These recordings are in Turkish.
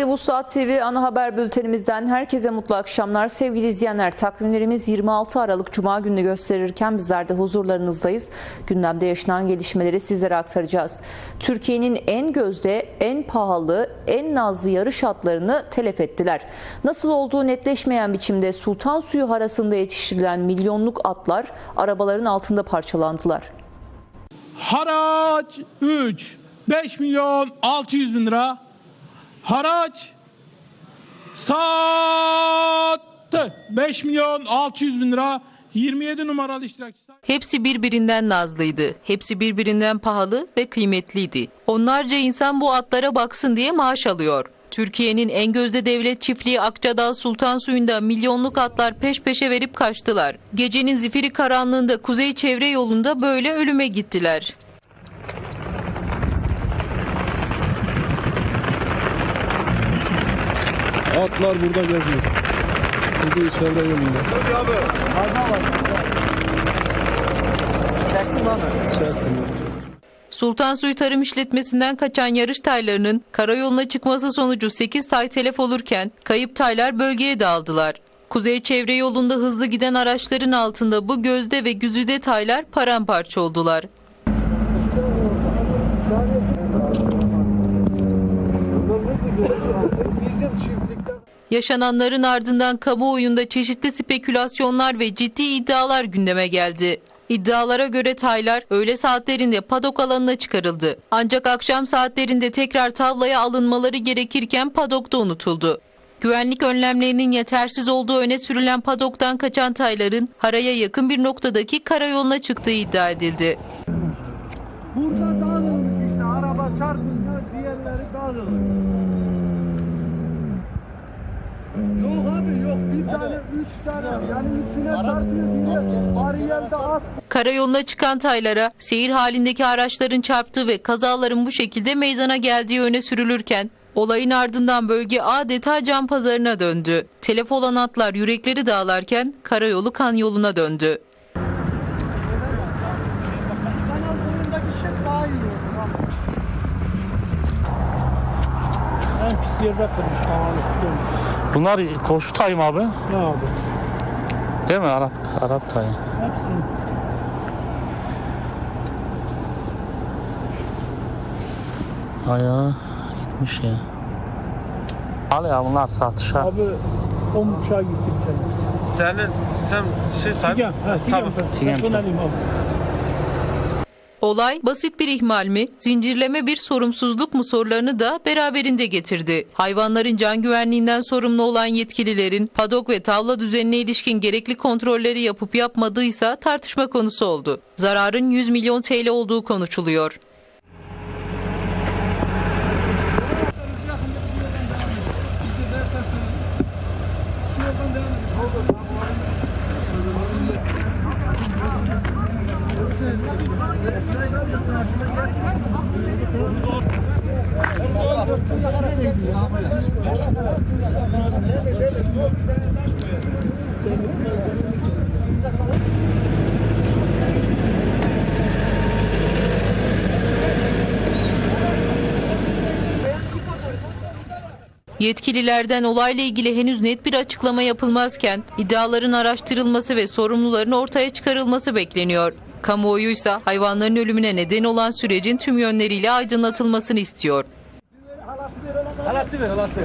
Malatya Vuslat TV ana haber bültenimizden herkese mutlu akşamlar. Sevgili izleyenler takvimlerimiz 26 Aralık Cuma gününü gösterirken bizler de huzurlarınızdayız. Gündemde yaşanan gelişmeleri sizlere aktaracağız. Türkiye'nin en gözde, en pahalı, en nazlı yarış atlarını telef ettiler. Nasıl olduğu netleşmeyen biçimde Sultan Suyu harasında yetiştirilen milyonluk atlar arabaların altında parçalandılar. Haraç 3. 5 milyon 600 bin lira. Haraç sattı. 5 milyon 600 bin lira. 27 numaralı iştirakçı. Hepsi birbirinden nazlıydı. Hepsi birbirinden pahalı ve kıymetliydi. Onlarca insan bu atlara baksın diye maaş alıyor. Türkiye'nin en gözde devlet çiftliği Akçadağ Sultan Suyu'nda milyonluk atlar peş peşe verip kaçtılar. Gecenin zifiri karanlığında kuzey çevre yolunda böyle ölüme gittiler. Atlar burada geziyor. Kuzey çevre yolunda. Çektim. Sultan Suyu Tarım İşletmesi'nden kaçan yarış taylarının karayoluna çıkması sonucu 8 tay telef olurken kayıp taylar bölgeye dağıldılar. Kuzey çevre yolunda hızlı giden araçların altında bu gözde ve güzide taylar paramparça oldular. Yaşananların ardından kamuoyunda çeşitli spekülasyonlar ve ciddi iddialar gündeme geldi. İddialara göre taylar öğle saatlerinde padok alanına çıkarıldı. Ancak akşam saatlerinde tekrar tavlaya alınmaları gerekirken padokta unutuldu. Güvenlik önlemlerinin yetersiz olduğu öne sürülen padoktan kaçan tayların haraya yakın bir noktadaki karayoluna çıktığı iddia edildi. Burada dağılır işte araba çarpınca bir tane üç tane yani üçüne çarpıyor diye bariyerde az Karayoluna çıkan taylara seyir halindeki araçların çarptığı ve kazaların bu şekilde meydana geldiği öne sürülürken olayın ardından bölge adeta can pazarına döndü. Telef olan atlar yürekleri dağlarken karayolu kan yoluna döndü. şey. En pis yerde kırmış havalı. Bunlar koşu tay mı abi? Ne abi? Değil mi? Arap, Arap tayı. Hepsini. Ayağı gitmiş ya. Al ya bunlar satışa. Abi 10 uçağa gitti bir tanesi. Senin sen şey sahibi Tigem. Ha, Tigem. Tamam. Tigem Telefon çok. alayım abi. Olay basit bir ihmal mi, zincirleme bir sorumsuzluk mu sorularını da beraberinde getirdi. Hayvanların can güvenliğinden sorumlu olan yetkililerin padok ve tavla düzenine ilişkin gerekli kontrolleri yapıp yapmadıysa tartışma konusu oldu. Zararın 100 milyon TL olduğu konuşuluyor. Yetkililerden olayla ilgili henüz net bir açıklama yapılmazken iddiaların araştırılması ve sorumluların ortaya çıkarılması bekleniyor. Kamuoyuysa hayvanların ölümüne neden olan sürecin tüm yönleriyle aydınlatılmasını istiyor. Halatı ver halatı.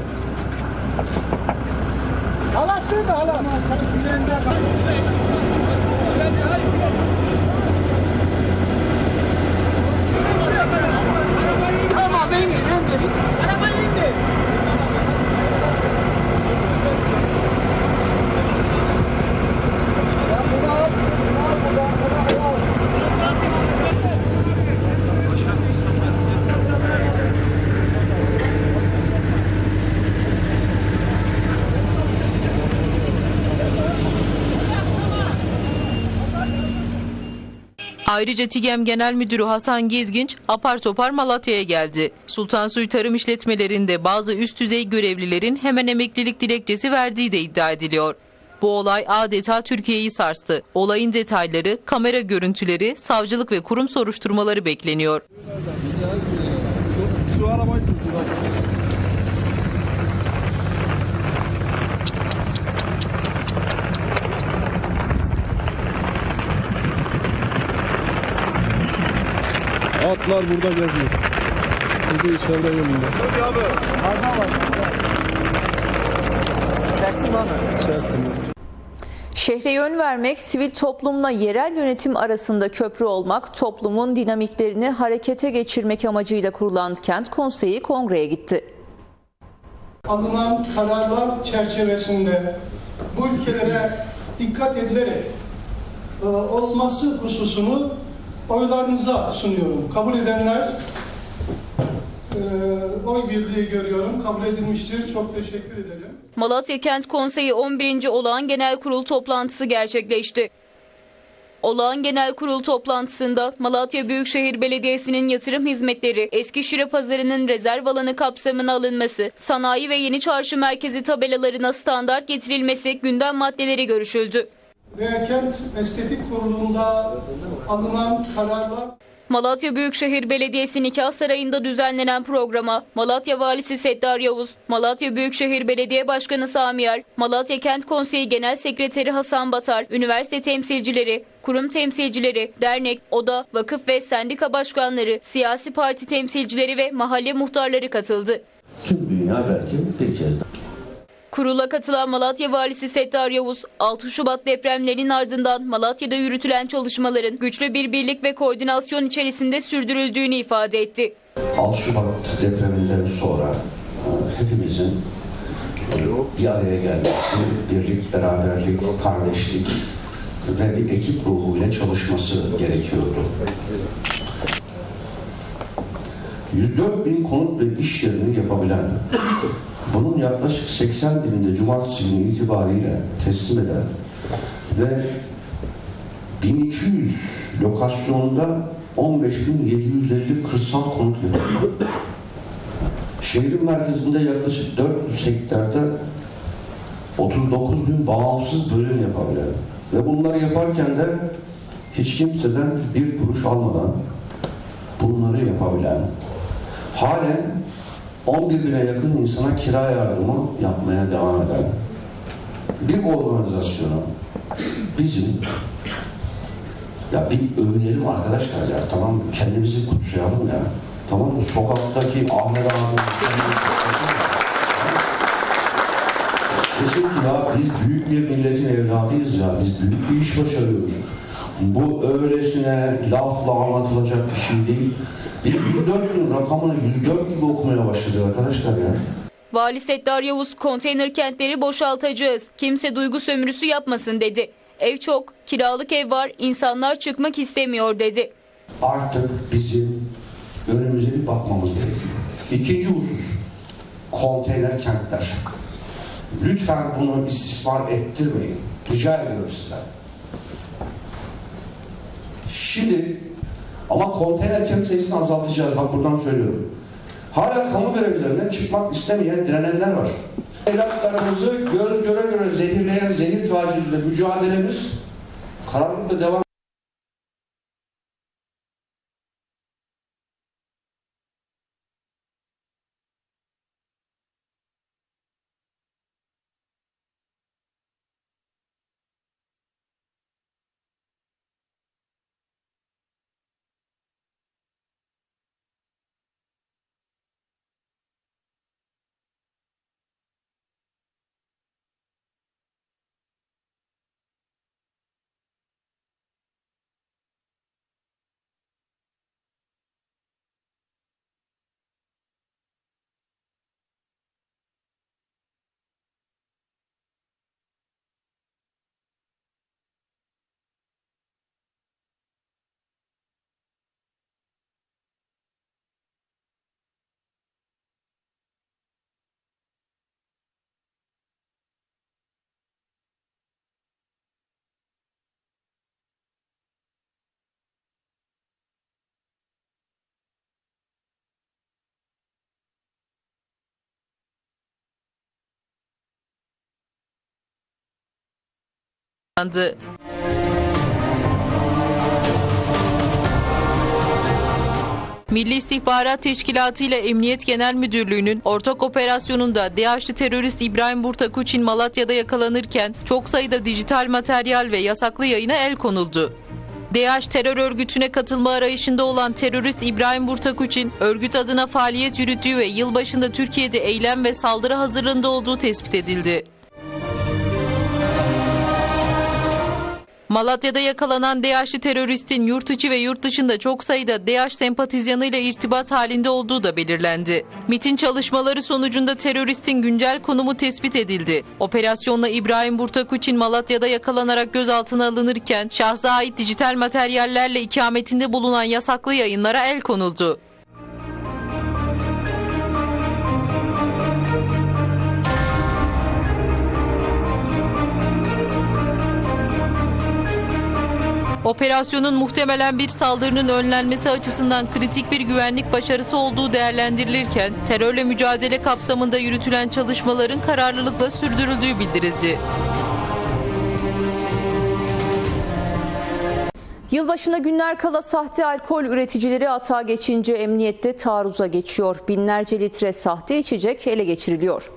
Halatı mı halat? Tamam ben de ben de. Araba indi. Ya bunu al, bunu al, bunu al, bunu al. Ayrıca TİGEM Genel Müdürü Hasan Gezginç apar topar Malatya'ya geldi. Sultan Suyu Tarım İşletmelerinde bazı üst düzey görevlilerin hemen emeklilik dilekçesi verdiği de iddia ediliyor. Bu olay adeta Türkiye'yi sarstı. Olayın detayları, kamera görüntüleri, savcılık ve kurum soruşturmaları bekleniyor. Atlar burada geziyor. Burada çevre yolunda. Tabii abi. Arda var. Çektim abi. Çektim. Şehre yön vermek, sivil toplumla yerel yönetim arasında köprü olmak, toplumun dinamiklerini harekete geçirmek amacıyla kurulan kent konseyi kongreye gitti. alınan kararlar çerçevesinde bu ülkelere dikkat edilerek e, olması hususunu oylarınıza sunuyorum. Kabul edenler e, oy birliği görüyorum. Kabul edilmiştir. Çok teşekkür ederim. Malatya Kent Konseyi 11. Olağan Genel Kurul toplantısı gerçekleşti. Olağan Genel Kurul toplantısında Malatya Büyükşehir Belediyesi'nin yatırım hizmetleri, Eskişehir Pazarı'nın rezerv alanı kapsamına alınması, sanayi ve yeni çarşı merkezi tabelalarına standart getirilmesi gündem maddeleri görüşüldü. Ve Kent Estetik Kurulu'nda alınan kararlar Malatya Büyükşehir Belediyesi Nikah Sarayı'nda düzenlenen programa Malatya Valisi Settar Yavuz, Malatya Büyükşehir Belediye Başkanı Sami Yer, Malatya Kent Konseyi Genel Sekreteri Hasan Batar, üniversite temsilcileri, kurum temsilcileri, dernek, oda, vakıf ve sendika başkanları, siyasi parti temsilcileri ve mahalle muhtarları katıldı. Tüm dünya belki kez Kurula katılan Malatya Valisi Settar Yavuz, 6 Şubat depremlerinin ardından Malatya'da yürütülen çalışmaların güçlü bir birlik ve koordinasyon içerisinde sürdürüldüğünü ifade etti. 6 Şubat depreminden sonra e, hepimizin bir araya gelmesi, birlik, beraberlik, kardeşlik ve bir ekip ruhuyla çalışması gerekiyordu. 104 bin konut ve iş yerini yapabilen, bunun yaklaşık 80 bininde cumartesi günü itibariyle teslim eden ve 1200 lokasyonda 15.750 kırsal konut yapıldı. Şehrin merkezinde yaklaşık 400 hektarte 39 bin bağımsız bölüm yapabilen ve bunları yaparken de hiç kimseden bir kuruş almadan bunları yapabilen halen 11 bine yakın insana kira yardımı yapmaya devam eden bir organizasyonu bizim ya bir övünelim arkadaşlar ya tamam? Kendimizi kutsayalım ya. Tamam mı? Sokaktaki Ahmet abi Desin ki ya biz büyük bir milletin evladıyız ya. Biz büyük bir iş başarıyoruz. Bu öylesine lafla anlatılacak bir şey değil. Bir 104 bin rakamını 104 gibi okumaya başladı arkadaşlar ya. Vali Settar Yavuz konteyner kentleri boşaltacağız. Kimse duygu sömürüsü yapmasın dedi. Ev çok, kiralık ev var, insanlar çıkmak istemiyor dedi. artık bizim önümüze bir bakmamız gerekiyor. İkinci husus, konteyner kentler. Lütfen bunu istismar ettirmeyin. Rica ediyorum sizden. Şimdi ama konteyner kent sayısını azaltacağız. Bak buradan söylüyorum. Hala kamu görevlilerinden çıkmak istemeyen direnenler var. Evlatlarımızı göz göre göre zehirleyen zehir taciriyle mücadelemiz kararlılıkla devam Andı. Milli İstihbarat Teşkilatı ile Emniyet Genel Müdürlüğü'nün ortak operasyonunda DAEŞ'li terörist İbrahim Burtakuçin Malatya'da yakalanırken çok sayıda dijital materyal ve yasaklı yayına el konuldu. DAEŞ terör örgütüne katılma arayışında olan terörist İbrahim Burtakuç'in örgüt adına faaliyet yürüttüğü ve yılbaşında Türkiye'de eylem ve saldırı hazırlığında olduğu tespit edildi. Malatya'da yakalanan DAEŞ'li teröristin yurt içi ve yurt dışında çok sayıda DAEŞ sempatizyanıyla irtibat halinde olduğu da belirlendi. MIT'in çalışmaları sonucunda teröristin güncel konumu tespit edildi. Operasyonla İbrahim Burtakuç'in Malatya'da yakalanarak gözaltına alınırken şahsa ait dijital materyallerle ikametinde bulunan yasaklı yayınlara el konuldu. Operasyonun muhtemelen bir saldırının önlenmesi açısından kritik bir güvenlik başarısı olduğu değerlendirilirken terörle mücadele kapsamında yürütülen çalışmaların kararlılıkla sürdürüldüğü bildirildi. Yılbaşına günler kala sahte alkol üreticileri atağa geçince emniyette taarruza geçiyor. Binlerce litre sahte içecek ele geçiriliyor.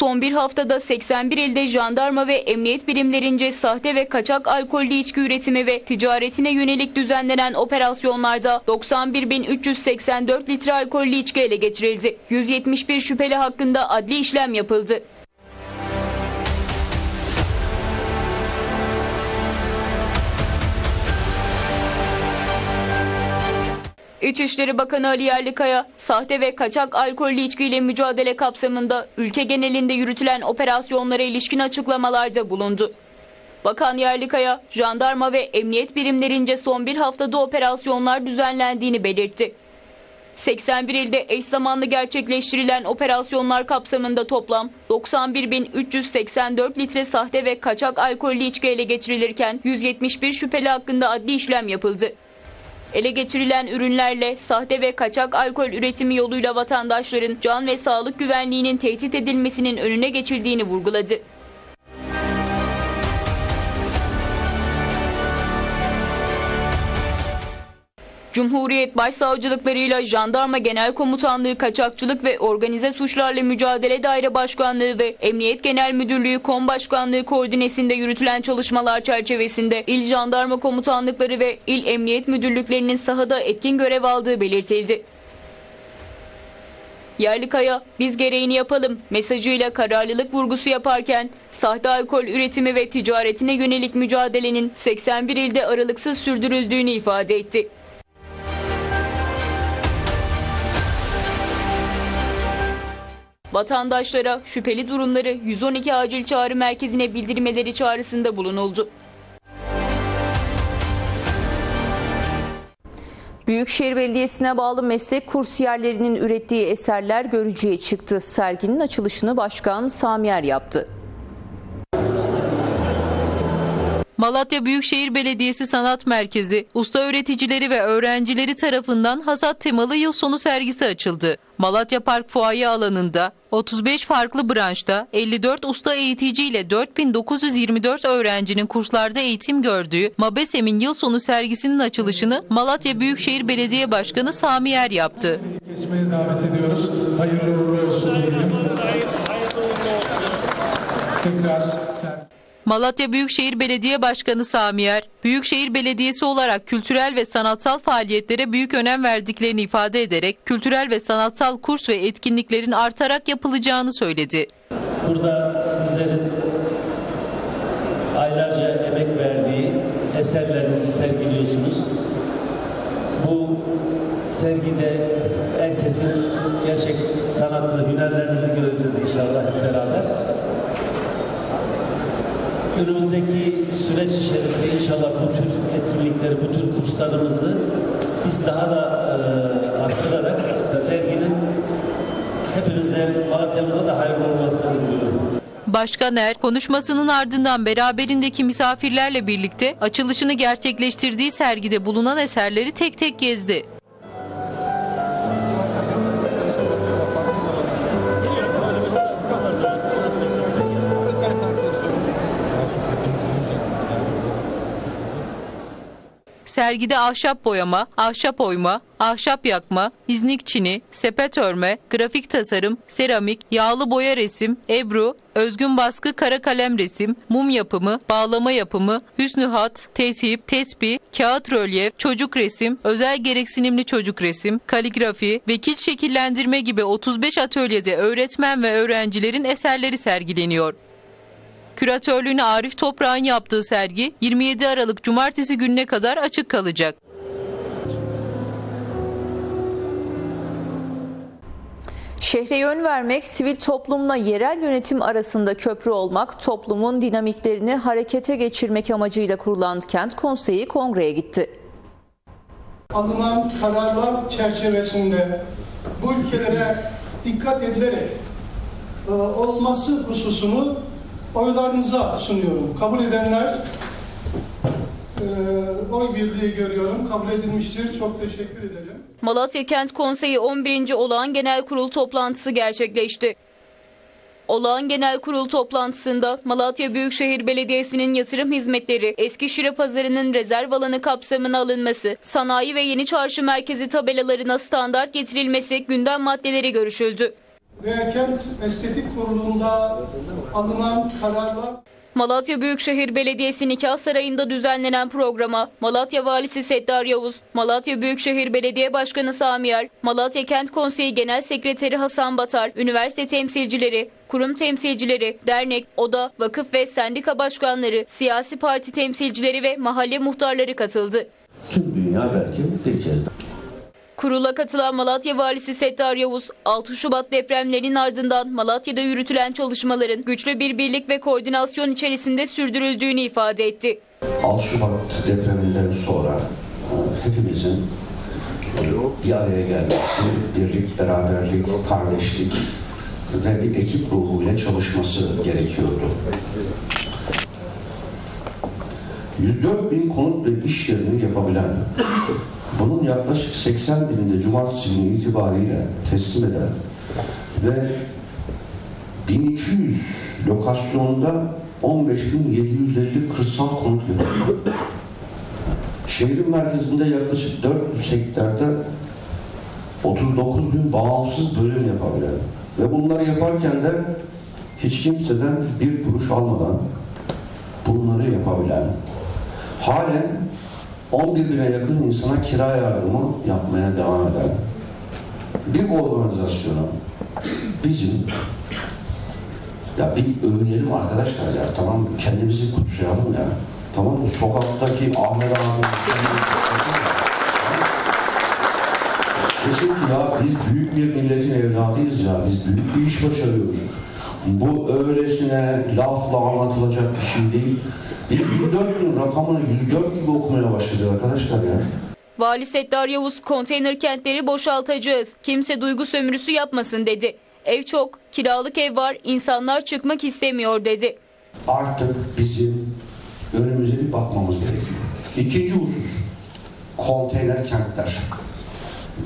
Son bir haftada 81 ilde jandarma ve emniyet birimlerince sahte ve kaçak alkollü içki üretimi ve ticaretine yönelik düzenlenen operasyonlarda 91.384 litre alkollü içki ele geçirildi. 171 şüpheli hakkında adli işlem yapıldı. İçişleri Bakanı Ali Yerlikaya, sahte ve kaçak alkollü içkiyle mücadele kapsamında ülke genelinde yürütülen operasyonlara ilişkin açıklamalarda bulundu. Bakan Yerlikaya, jandarma ve emniyet birimlerince son bir haftada operasyonlar düzenlendiğini belirtti. 81 ilde eş zamanlı gerçekleştirilen operasyonlar kapsamında toplam 91.384 litre sahte ve kaçak alkollü içki ele geçirilirken 171 şüpheli hakkında adli işlem yapıldı. Ele geçirilen ürünlerle sahte ve kaçak alkol üretimi yoluyla vatandaşların can ve sağlık güvenliğinin tehdit edilmesinin önüne geçildiğini vurguladı. Cumhuriyet Başsavcılıklarıyla Jandarma Genel Komutanlığı Kaçakçılık ve Organize Suçlarla Mücadele Daire Başkanlığı ve Emniyet Genel Müdürlüğü Kom Başkanlığı koordinesinde yürütülen çalışmalar çerçevesinde İl Jandarma Komutanlıkları ve İl Emniyet Müdürlüklerinin sahada etkin görev aldığı belirtildi. Yerlikaya biz gereğini yapalım mesajıyla kararlılık vurgusu yaparken sahte alkol üretimi ve ticaretine yönelik mücadelenin 81 ilde aralıksız sürdürüldüğünü ifade etti. Vatandaşlara şüpheli durumları 112 acil çağrı merkezine bildirmeleri çağrısında bulunuldu. Büyükşehir Belediyesi'ne bağlı meslek kursiyerlerinin ürettiği eserler görücüye çıktı. Serginin açılışını Başkan Samiyer yaptı. Malatya Büyükşehir Belediyesi Sanat Merkezi, usta öğreticileri ve öğrencileri tarafından hasat temalı yıl sonu sergisi açıldı. Malatya Park Fuaye alanında 35 farklı branşta 54 usta eğitici ile 4924 öğrencinin kurslarda eğitim gördüğü Mabesem'in yıl sonu sergisinin açılışını Malatya Büyükşehir Belediye Başkanı Sami Yer yaptı. Kesmeye davet ediyoruz. Hayırlı uğurlu olsun diyelim. Tekrar. Malatya Büyükşehir Belediye Başkanı Sami Yer, Büyükşehir Belediyesi olarak kültürel ve sanatsal faaliyetlere büyük önem verdiklerini ifade ederek kültürel ve sanatsal kurs ve etkinliklerin artarak yapılacağını söyledi. Burada sizlerin aylarca emek verdiği eserlerinizi sergiliyorsunuz. Bu sergide herkesin gerçek sanatını, hünerlerinizi göreceğiz inşallah hep beraber. Önümüzdeki süreç içerisinde inşallah bu tür etkinlikleri, bu tür kurslarımızı biz daha da e, arttırarak serginin hepinize, Malatya'mıza da hayırlı olmasını diliyorum. Başkan Er konuşmasının ardından beraberindeki misafirlerle birlikte açılışını gerçekleştirdiği sergide bulunan eserleri tek tek gezdi. Sergide ahşap boyama, ahşap oyma, ahşap yakma, iznik çini, sepet örme, grafik tasarım, seramik, yağlı boya resim, ebru, özgün baskı kara kalem resim, mum yapımı, bağlama yapımı, hüsnü hat, teship, tesbih, kağıt rölyef, çocuk resim, özel gereksinimli çocuk resim, kaligrafi, vekil şekillendirme gibi 35 atölyede öğretmen ve öğrencilerin eserleri sergileniyor. Küratörlüğünü Arif Toprağ'ın yaptığı sergi 27 Aralık Cumartesi gününe kadar açık kalacak. Şehre yön vermek, sivil toplumla yerel yönetim arasında köprü olmak, toplumun dinamiklerini harekete geçirmek amacıyla kurulan kent konseyi kongreye gitti. alınan kararlar çerçevesinde bu ülkelere dikkat edilerek e, olması hususunu oylarınıza sunuyorum. Kabul edenler e, oy birliği görüyorum. Kabul edilmiştir. Çok teşekkür ederim. Malatya Kent Konseyi 11. Olağan Genel Kurul toplantısı gerçekleşti. Olağan Genel Kurul toplantısında Malatya Büyükşehir Belediyesi'nin yatırım hizmetleri, Eskişehir Pazarı'nın rezerv alanı kapsamına alınması, sanayi ve yeni çarşı merkezi tabelalarına standart getirilmesi gündem maddeleri görüşüldü. Ve Kent Estetik Kurulu'nda alınan kararlar Malatya Büyükşehir Belediyesi Nikah Sarayı'nda düzenlenen programa Malatya Valisi Settar Yavuz, Malatya Büyükşehir Belediye Başkanı Sami Yer, Malatya Kent Konseyi Genel Sekreteri Hasan Batar, üniversite temsilcileri, kurum temsilcileri, dernek, oda, vakıf ve sendika başkanları, siyasi parti temsilcileri ve mahalle muhtarları katıldı. Tüm dünya belki kez Kurula katılan Malatya Valisi Settar Yavuz, 6 Şubat depremlerinin ardından Malatya'da yürütülen çalışmaların güçlü bir birlik ve koordinasyon içerisinde sürdürüldüğünü ifade etti. 6 Şubat depreminden sonra e, hepimizin bir araya gelmesi, birlik, beraberlik, kardeşlik ve bir ekip ruhuyla çalışması gerekiyordu. 104 bin konut ve iş yerini yapabilen, bunun yaklaşık 80 bininde cumartesi günü itibariyle teslim eden ve 1200 lokasyonda 15.750 kırsal konut yapıldı. Şehrin merkezinde yaklaşık 400 hektarte 39 bin bağımsız bölüm yapabilen ve bunları yaparken de hiç kimseden bir kuruş almadan bunları yapabilen halen 11 bine yakın insana kira yardımı yapmaya devam eden bir organizasyonu bizim ya bir övünelim arkadaşlar ya tamam? Kendimizi kutsayalım ya. Tamam mı? Sokaktaki Ahmet abi Desin ki ya biz büyük bir milletin evladıyız ya. Biz büyük bir iş başarıyoruz. Bu öylesine lafla anlatılacak bir şey değil. Bir 104 bin rakamını 104 gibi okumaya başladı arkadaşlar ya. Vali Settar Yavuz konteyner kentleri boşaltacağız. Kimse duygu sömürüsü yapmasın dedi. Ev çok, kiralık ev var, insanlar çıkmak istemiyor dedi. Artık bizim önümüze bir bakmamız gerekiyor. İkinci husus, konteyner kentler.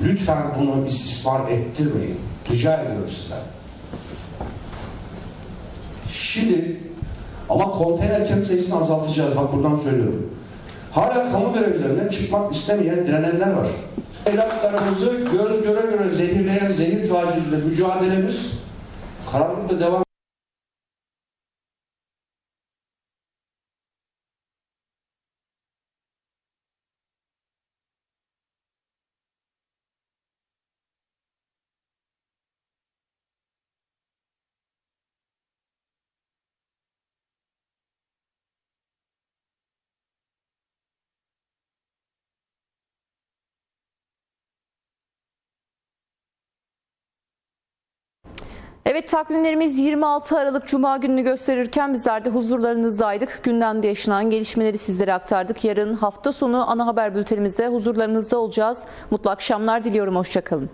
Lütfen bunu istismar ettirmeyin. Rica ediyorum sizden. Şimdi ama konteyner kent sayısını azaltacağız. Bak buradan söylüyorum. Hala kamu görevlilerinden çıkmak istemeyen direnenler var. Evlatlarımızı göz göre göre zehirleyen zehir taciriyle mücadelemiz kararlılıkla devam Evet takvimlerimiz 26 Aralık Cuma gününü gösterirken bizler de huzurlarınızdaydık. Gündemde yaşanan gelişmeleri sizlere aktardık. Yarın hafta sonu ana haber bültenimizde huzurlarınızda olacağız. Mutlu akşamlar diliyorum. Hoşçakalın.